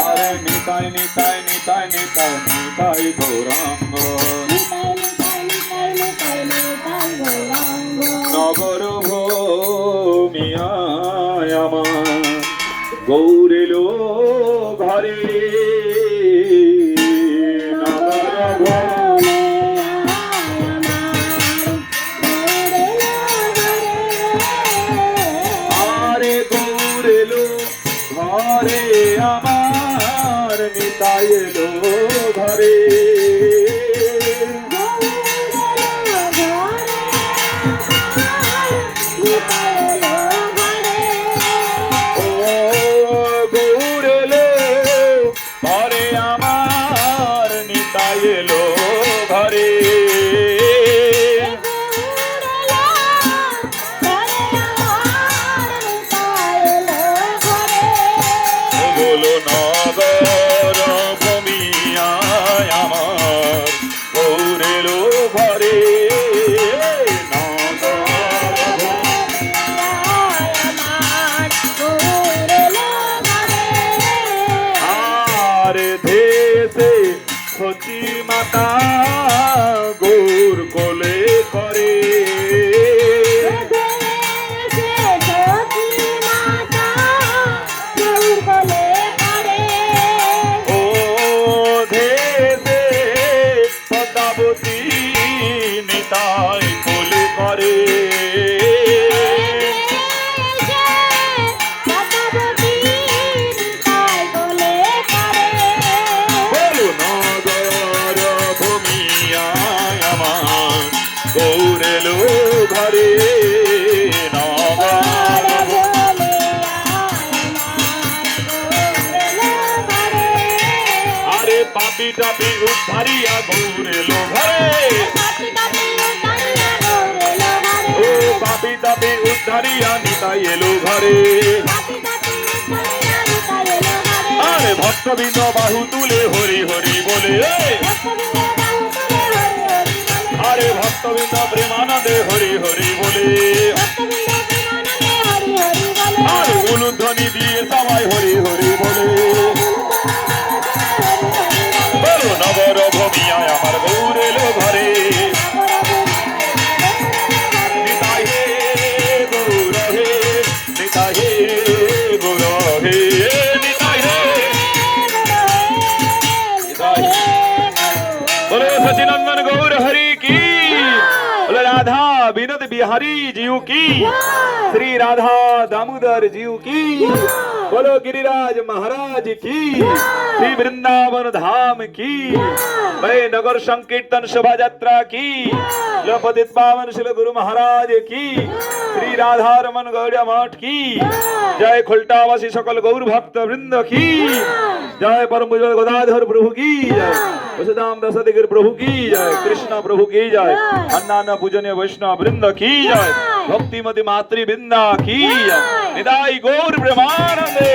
আরে নিতাই নিতাই নিতাই নিতাই নিতাই গৌরাঙ্গ। নগর ভূমিয়ায় আমার। গৌরেলো ঘরে ঘরে আমার নিতাই এলো ঘরে। ঘরে আমার নগর ভূমিয়ায় আমার গৌরেলো ঘরে। আর দেশে সচি মাতা ঘরে আরে পাপি টাপি উদ্ধারিয়া গৌরেলো ঘরে। ও পাপি টাপি উদ্ধারিয়া নিতাই এলো ঘরে। আরে ভক্তবৃন্দ বাহু তুলে হরি হরি বলে। ভক্তবৃন্দ প্রেমানন্দে হরি হরি বলে আর উলুধ্বনি দিয়ে সবাই হরি হরি বলে বলো নগর ভূমিয়ায় আমার গৌর এলো ঘরে নিতাই হে গৌর হে নিতাই হে গৌর হে নিতাই হে নিতাই হে। बोलो सचिनंदन गौर हरि की बोलो राधा विनोद बिहारी जीव की। श्री राधा दामोदर जीव की। बोलो गिरिराज महाराज की। श्री वृंदावन धाम की। मैं नगर संकीर्तन शोभा यात्रा की। लोपतित पावन शिल गुरु महाराज की। श्री राधा रमन गौड़ मठ की। जय खुलटावासी सकल गौर भक्त वृंद की। जय परम गोदाधर प्रभु की। जय वसुदाम दशदिगर प्रभु की जाए कृष्णा प्रभु की जय अन्नान पूजनीय वैष्णव वृंद की जाए भक्तिमती मातृ वृंदा की जाए निदाई गौर ब्रह्मानंदे।